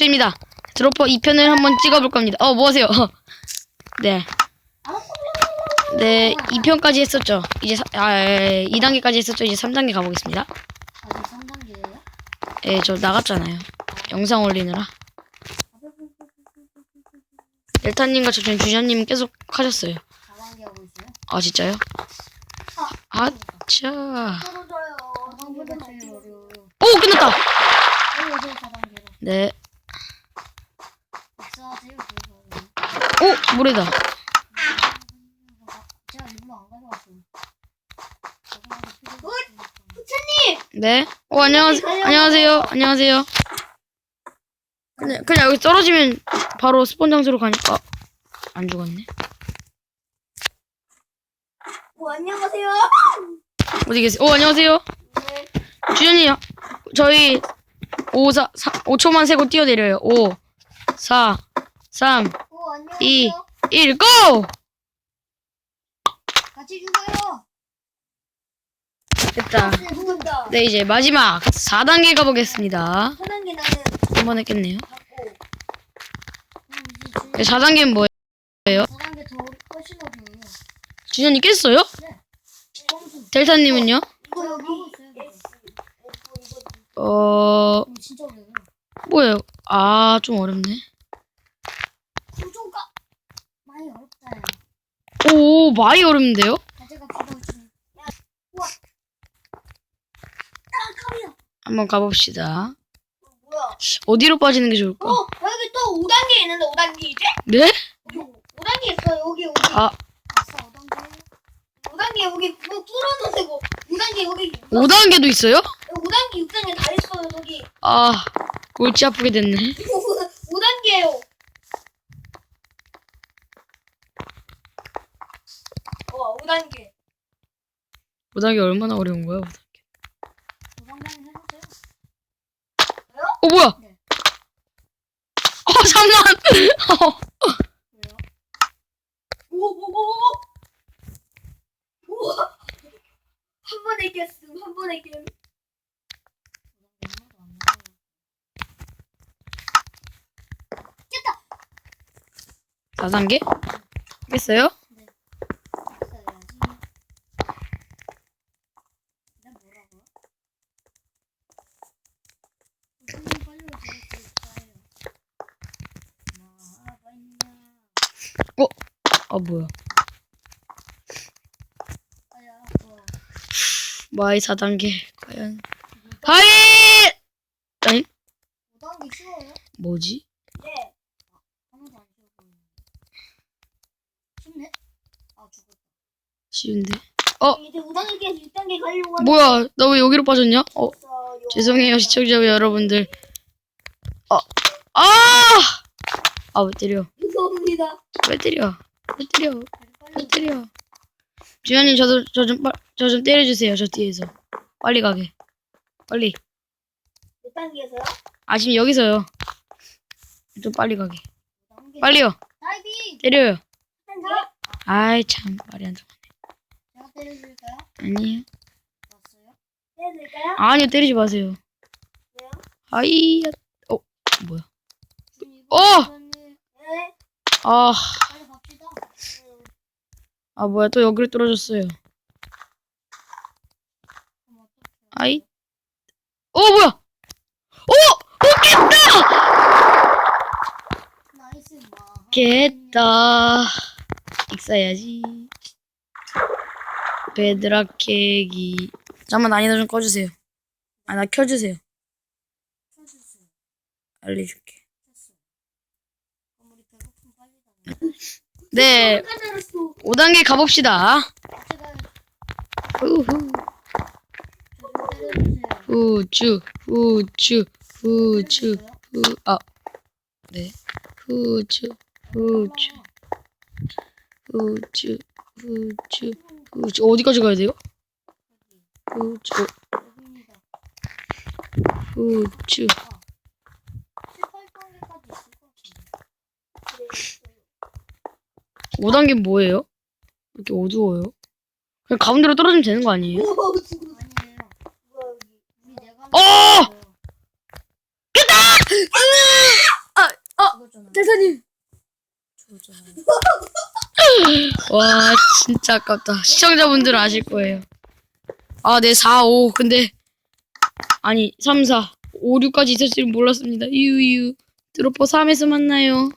구독자입니다. 드로퍼 2편을 한번 찍어볼 겁니다. 어, 뭐 하세요? 네. 네, 2편까지 했었죠. 이제, 사, 아, 2단계까지 했었죠. 이제 3단계 가보겠습니다. 아직 3단계예요? 예, 저 나갔잖아요. 영상 올리느라. 델타님과 저 주전님은 계속 하셨어요. 4단계 하고 있어요? 아, 진짜요? 아, 자. 4단계가 제일 어려워요. 오, 끝났다! 어려워서 4단계로. 네. 박사하세요, 그래서. 오, 모래다. 네. 오, 안녕하세요. 안녕하세요. 안녕하세요. 그냥, 그냥 여기 떨어지면 바로 스폰 장소로 가니까. 안 죽었네. 오, 안녕하세요. 어디 계세요? 오, 안녕하세요. 네. 주연님, 저희 5, 4, 5초만 세고 뛰어내려요. 5, 4, 3, 오, 안녕하세요. 이. 1, 고! 같이 죽어요. 됐다. 네, 무섭다. 네, 이제 마지막 4단계 가보겠습니다. 4단계 나는 한번 했겠네요. 받고. 그럼 네, 이제 4단계는 뭐예요? 4단계 더 훨씬 어려워요. 주연님 깼어요? 점수. 델타님은요? 이거 여기 이거 어, 진짜 어려워요. 뭐예요? 아, 좀 어렵네. 오, 많이 어렵는데요? 과제가 필요하지. 아, 깜이야. 한번 가봅시다. 어, 뭐야? 어디로 빠지는 게 좋을까? 어, 여기 또 5단계 있는데 5단계 이제? 네? 여기 5단계 있어. 여기 여기. 아, 아싸, 5단계. 5단계 여기 뭐 뚫어놓으고 5단계 여기 5단계도 있어요? 5단계 6단계 다 있어요. 여기 아, 골치 아프게 됐네. 5단계 얼마나 어려운 거야? 5단계. 5단계는 해보세요. 어, 뭐야? 네. 어, 3만! 어, 왜요? 오오오오. 우와. 한 번에 깼음. 한 번에 깼음. 5단계 하나도 안 나와요. 4단계? 깼어요? 있어야지. 나 뭐라고요? 무슨 빨리 오세요. 나와봤냐? 아, 뭐야. 마이 4단계. 과연. 하이! 아니, 5단계 쉬워요? 뭐지? 네. 쉬운데. 어? 이제 5단계 깨서 6단계 가려고 하는 뭐야, 나 왜 여기로 빠졌냐? 어. 죄송해요, 시청자 여러분들. 아, 아! 아, 왜 때려? 죄송합니다. 왜 때려? 왜 때려? 빨리 왜 빨리. 때려? 주연님, 저도, 저 좀, 저 좀 때려주세요, 저 뒤에서. 빨리 가게. 빨리. 몇 단계에서요? 아, 지금 여기서요. 좀 빨리 가게. 5단계. 빨리요. 다이빙! 때려요. 아이, 참, 말이 안 들어. 제가 때려줄까요? 왔어요? 해드릴까요? 아니요, 때리지 마세요. 왜요? 아이, 어, 뭐야. 어! 네. 아. 아, 뭐야, 또 여기로 떨어졌어요. 아이. 어, 뭐야! 어! 어, 깼다! 나이스 마. 깼다. 익사야지. 베드락 케이크. 잠깐만, 난이도 좀 꺼주세요. 아, 나 켜주세요. 알려줄게. 네, 5단계 가봅시다. 우후. 우주, 우주, 우주, 우, 아, 네. 우주, 우주, 우주, 우주, 우주. 어디까지 가야 돼요? 우주, 우주. 5단계 뭐예요? 이렇게 어두워요? 그냥 가운데로 떨어지면 되는 거 아니에요? 아니에요. 어! 대사님. 아, 와 진짜 아깝다. 시청자분들은 아실 거예요. 아, 네, 4, 5. 근데 아니, 3, 4. 5, 6까지 있을 줄 몰랐습니다. 유유. 드로퍼 3에서 만나요.